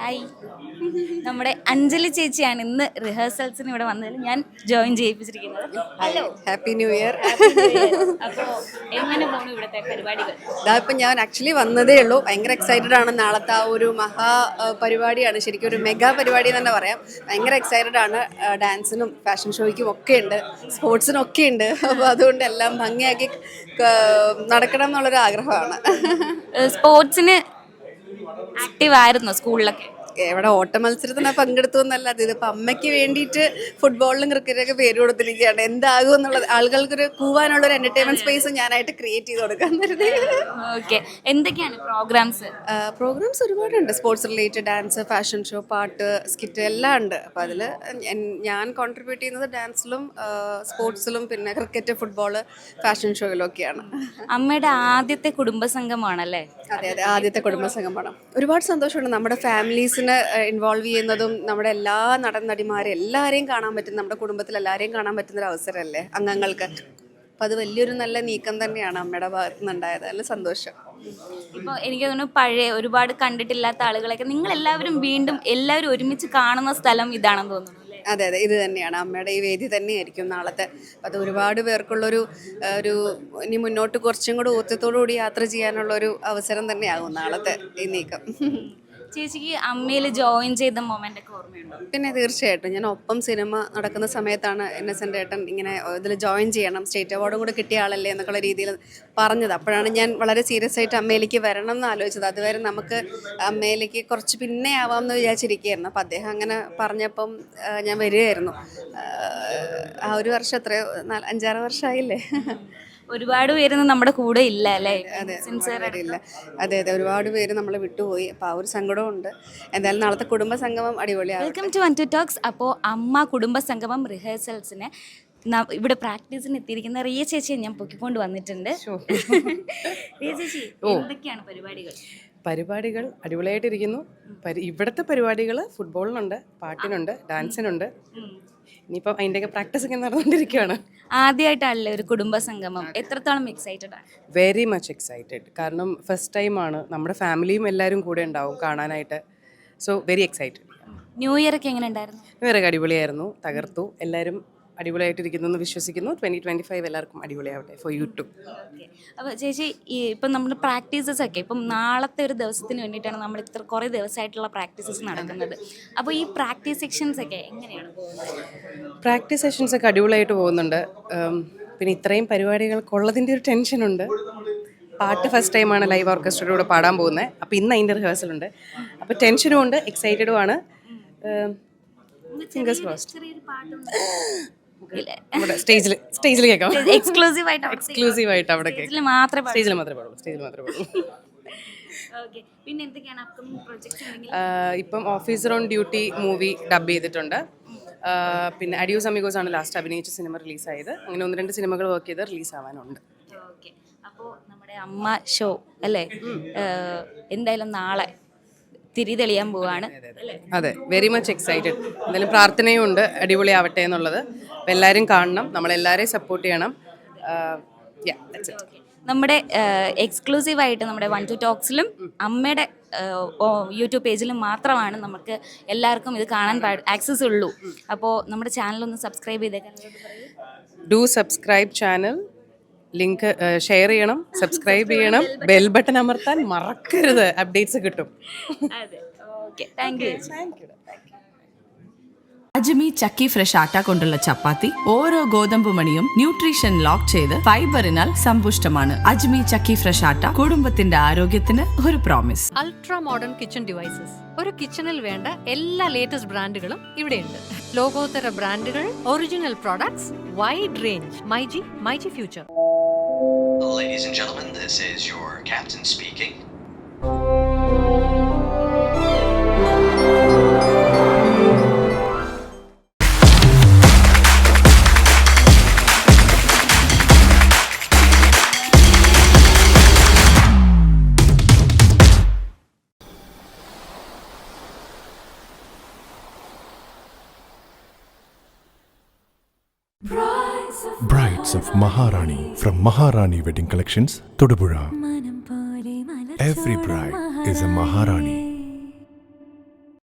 Hi നമ്മുടെ അഞ്ജലി ചേച്ചിയാണ് ഇന്ന് റിഹേഴ്സൽസിന് ഇവിടെ വന്നതിൽ ഞാൻ ജോയിൻ ചെയ്യിപ്പിച്ചിരിക്കുന്നത് ഹലോ ഹാപ്പി ന്യൂ ഇയർ അപ്പോൾ എങ്ങനെ പോണു ഇവിടുത്തെ പരിപാടികൾ ഇതായിപ്പോൾ ഞാൻ ആക്ച്വലി വന്നതേ ഉള്ളൂ ഭയങ്കര എക്സൈറ്റഡ് ആണ് നാളത്തെ ആ ഒരു മഹാ പരിപാടിയാണ് ശരിക്കും ഒരു മെഗാ പരിപാടി തന്നെ പറയാം ഭയങ്കര എക്സൈറ്റഡ് ആണ് ഡാൻസിനും ഫാഷൻ ഷോയ്ക്കും ഒക്കെ ഉണ്ട് സ്പോർട്സിനും ഒക്കെ ഉണ്ട് അപ്പോൾ അതുകൊണ്ട് എല്ലാം ഭംഗിയാക്കി നടക്കണം എന്നുള്ളൊരു ആഗ്രഹമാണ് സ്പോർട്സിന് ആക്റ്റീവ് ആയിരുന്നു സ്കൂളിലൊക്കെ എവിടെ ഓട്ട മത്സരത്തിന് പങ്കെടുത്തു അത് ഇതിപ്പോൾ അമ്മയ്ക്ക് വേണ്ടിയിട്ട് ഫുട്ബോളിലും ക്രിക്കറ്റൊക്കെ പേര് കൊടുത്തിരിക്കുകയാണ് എന്താകും എന്നുള്ളത് ആളുകൾക്കൊരു കൂവാനുള്ള ഒരു എന്റർടൈൻമെന്റ് സ്പേസ് ഞാനായിട്ട് ക്രിയേറ്റ് ചെയ്ത് കൊടുക്കാൻ കരുതി ഓക്കെ എന്തൊക്കെയാണ് പ്രോഗ്രാംസ് പ്രോഗ്രാംസ് ഒരുപാടുണ്ട് sports related dance fashion show പാട്ട് സ്കിറ്റ് എല്ലാം ഉണ്ട് അപ്പോൾ അതിൽ ഞാൻ കോൺട്രിബ്യൂട്ട് ചെയ്യുന്നത് ഡാൻസിലും സ്പോർട്സിലും പിന്നെ ക്രിക്കറ്റ് ഫുട്ബോള് ഫാഷൻ ഷോയിലും ഒക്കെയാണ് അമ്മയുടെ ആദ്യത്തെ കുടുംബസംഗമാണല്ലേ അതെ അതെ ആദ്യത്തെ കുടുംബസംഗമാണ് ഒരുപാട് സന്തോഷമുണ്ട് നമ്മുടെ ഫാമിലീസിന് തന്നെ ഇൻവോൾവ് ചെയ്യുന്നതും നമ്മുടെ എല്ലാ നടൻ നടിമാരെ എല്ലാവരെയും കാണാൻ പറ്റുന്ന നമ്മുടെ കുടുംബത്തിൽ എല്ലാവരെയും കാണാൻ പറ്റുന്ന ഒരു അവസരമല്ലേ അംഗങ്ങൾക്ക് അപ്പം അത് വലിയൊരു നല്ല നീക്കം തന്നെയാണ് അമ്മയുടെ ഭാഗത്ത് നിന്നുണ്ടായത് നല്ല സന്തോഷം ഇപ്പോൾ എനിക്ക് തോന്നുന്നു പഴയ ഒരുപാട് കണ്ടിട്ടില്ലാത്ത ആളുകളൊക്കെ നിങ്ങൾ എല്ലാവരും വീണ്ടും എല്ലാവരും ഒരുമിച്ച് കാണുന്ന സ്ഥലം ഇതാണെന്ന് തോന്നുന്നു അതെ അതെ ഇത് തന്നെയാണ് അമ്മയുടെ ഈ വേദി തന്നെയായിരിക്കും നാളത്തെ അത് ഒരുപാട് പേർക്കുള്ളൊരു ഒരു ഇനി മുന്നോട്ട് കുറച്ചും കൂടി ഊർജ്ജത്തോടു കൂടി യാത്ര ചെയ്യാനുള്ളൊരു അവസരം തന്നെയാകും നാളത്തെ ഈ നീക്കം ചേച്ചിക്ക് അമ്മയിൽ ജോയിൻ ചെയ്ത മൊമെന്റ് ഒക്കെ ഓർമ്മയുണ്ടോ പിന്നെ തീർച്ചയായിട്ടും ഞാൻ ഒപ്പം സിനിമ നടക്കുന്ന സമയത്താണ് ഇന്നസെന്റ് ഏട്ടൻ ഇങ്ങനെ ഇതിൽ ജോയിൻ ചെയ്യണം സ്റ്റേറ്റ് അവാർഡും കൂടെ കിട്ടിയ ആളല്ലേ എന്നൊക്കെ രീതിയിൽ പറഞ്ഞത് അപ്പോഴാണ് ഞാൻ വളരെ സീരിയസ് ആയിട്ട് അമ്മയിലേക്ക് വരണം എന്ന് ആലോചിച്ചത് അതുവരെ നമുക്ക് അമ്മയിലേക്ക് കുറച്ച് പിന്നെ ആവാം എന്ന് വിചാരിച്ചിരിക്കുകയായിരുന്നു അപ്പം അദ്ദേഹം അങ്ങനെ പറഞ്ഞപ്പം ഞാൻ വരികയായിരുന്നു ആ ഒരു വർഷം എത്രയോ അഞ്ചാറ് വർഷമായില്ലേ ഒരുപാട് പേര് നമ്മുടെ കൂടെ ഇല്ല അല്ലേ ഇല്ല അതെ അതെ ഒരുപാട് പേര് നമ്മൾ വിട്ടുപോയി അപ്പൊ ആ ഒരു സങ്കടമുണ്ട് എന്തായാലും നാളത്തെ കുടുംബ സംഗമം അടിപൊളിയാണ് welcome to one two talks അപ്പോൾ അമ്മ കുടുംബ സംഗമം റിഹേഴ്സൽസിന് ഇവിടെ പ്രാക്ടീസിന് എത്തിയിരിക്കുന്ന റിയ ചേച്ചിയെ ഞാൻ പൊക്കിക്കൊണ്ട് വന്നിട്ടുണ്ട് ചേച്ചി എന്തൊക്കെയാണ് പരിപാടികൾ പരിപാടികൾ അടിപൊളിയായിട്ടിരിക്കുന്നു ഇവിടുത്തെ പരിപാടികൾ ഫുട്ബോളിനുണ്ട് പാട്ടിനുണ്ട് ഡാൻസിനുണ്ട് ഇനിയിപ്പോൾ അതിൻ്റെയൊക്കെ പ്രാക്ടീസ് ഒക്കെ നടന്നുകൊണ്ടിരിക്കുകയാണ് ആദ്യമായിട്ടാണല്ലേ ഒരു കുടുംബ സംഗമം എത്രത്തോളം എക്സൈറ്റഡ് ആണ് വെരി മച്ച് എക്സൈറ്റഡ് കാരണം ഫസ്റ്റ് ടൈമാണ് നമ്മുടെ ഫാമിലിയും എല്ലാവരും കൂടെ ഉണ്ടാവും കാണാനായിട്ട് so very excited new year ഒക്കെ എങ്ങനെ ഉണ്ടായിരുന്നു വേറെ അടിപൊളിയായിരുന്നു തകർത്തു എല്ലാവരും അടിപൊളിയായിട്ടിരിക്കുന്നു എന്ന് വിശ്വസിക്കുന്നു ട്വന്റി ട്വന്റി ഫൈവ് എല്ലാവർക്കും അടിപൊളിയാവട്ടെ ഫോർ യു ടു അപ്പോൾ ചേച്ചി ഈ ഇപ്പം നമ്മൾ പ്രാക്ടീസസ് ഒക്കെ ഇപ്പം നാളത്തെ ഒരു ദിവസത്തിന് വേണ്ടിയിട്ടാണ് നമ്മൾ ഇത്ര കുറേ ദിവസമായിട്ടുള്ള പ്രാക്ടീസസ് നടക്കുന്നത് അപ്പോൾ ഈ പ്രാക്ടീസ് സെക്ഷൻസ് ഒക്കെ എങ്ങനെയാണ് പ്രാക്ടീസ് സെഷൻസ് ഒക്കെ അടിപൊളിയായിട്ട് പോകുന്നുണ്ട് പിന്നെ ഇത്രയും പരിപാടികൾക്കുള്ളതിൻ്റെ ഒരു ടെൻഷനുണ്ട് പാട്ട് ഫസ്റ്റ് ടൈമാണ് ലൈവ് ഓർക്കസ്ട്രയുടെ കൂടെ പാടാൻ പോകുന്നത് അപ്പോൾ ഇന്ന് അതിൻ്റെ റിഹേഴ്സൽ ഉണ്ട് അപ്പോൾ ടെൻഷനും ഉണ്ട് എക്സൈറ്റഡും ആണ് ഫിംഗേഴ്സ് ക്രോസ്ഡ് സ്റ്റേജിൽ സ്റ്റേജിൽ കേൾക്കാം എക്സ്ക്ലൂസീവ് ആയിട്ട് എക്സ്ക്ലൂസീവ് ആയിട്ട് അവിടെ സ്റ്റേജിൽ മാത്രമേ സ്റ്റേജിൽ മാത്രമേ പാടുള്ളൂ സ്റ്റേജിൽ മാത്രമേ പാടുള്ളൂ പിന്നെ എന്തൊക്കെയാണ് അപ്കമിങ് പ്രോജക്ട്സ് ഇപ്പം Officer on Duty movie dub ചെയ്തിട്ടുണ്ട് പിന്നെ അഡിയോ അമിഗോസ് ആണ് ലാസ്റ്റ് അഭിനയിച്ച സിനിമ റിലീസ് റിലീസായത് അങ്ങനെ ഒന്ന് രണ്ട് സിനിമകൾ വർക്ക് ചെയ്ത് റിലീസ് ആവാനുണ്ട് അപ്പോൾ നമ്മുടെ അമ്മ ഷോ അല്ലേ എന്തായാലും നാളെ തിരി തെളിയാൻ പോവാണ് അതെ വെരി മച്ച് എക്സൈറ്റഡ് എന്തായാലും പ്രാർത്ഥനയും ഉണ്ട് അടിപൊളി ആവട്ടെ എന്നുള്ളത് എല്ലാവരും കാണണം നമ്മളെല്ലാവരെയും സപ്പോർട്ട് ചെയ്യണം നമ്മുടെ എക്സ്ക്ലൂസീവായിട്ട് നമ്മുടെ വൺ ടു ടോക്സിലും അമ്മയുടെ യൂട്യൂബ് പേജിലും മാത്രമാണ് നമുക്ക് എല്ലാവർക്കും ഇത് കാണാൻ ആക്സസ് ഉള്ളൂ അപ്പോൾ നമ്മുടെ ചാനൽ ഒന്ന് subscribe ചെയ്തേക്കാൻ do subscribe channel link share ചെയ്യണം സബ്സ്ക്രൈബ് ചെയ്യണം ബെൽ ബട്ടൺ അമർത്താൻ മറക്കരുത് അപ്ഡേറ്റ്സ് കിട്ടും thank you thank you Ajmi chakki fresh atta കൊണ്ടുള്ള ചപ്പാത്തി ഓരോ ഗോതമ്പ് മണിയും ന്യൂട്രീഷൻ ലോക്ക് ചെയ്ത് ഫൈബറിനാൽ സമ്പുഷ്ടമാണ് അജ്മി ചക്കി ഫ്രഷ് ആട്ട കുടുംബത്തിന്റെ ആരോഗ്യത്തിന് ഒരു promise ultra modern kitchen devices ഒരു കിച്ചണിൽ വേണ്ട എല്ലാ ലേറ്റസ്റ്റ് ബ്രാൻഡുകളും ഇവിടെയുണ്ട് ലോകോത്തര ബ്രാൻഡുകൾ original products wide range myG myG future Ladies and gentlemen, this is your captain speaking. Brides of Maharani from Maharani Wedding Collections, Todupuzha. Every bride is a Maharani.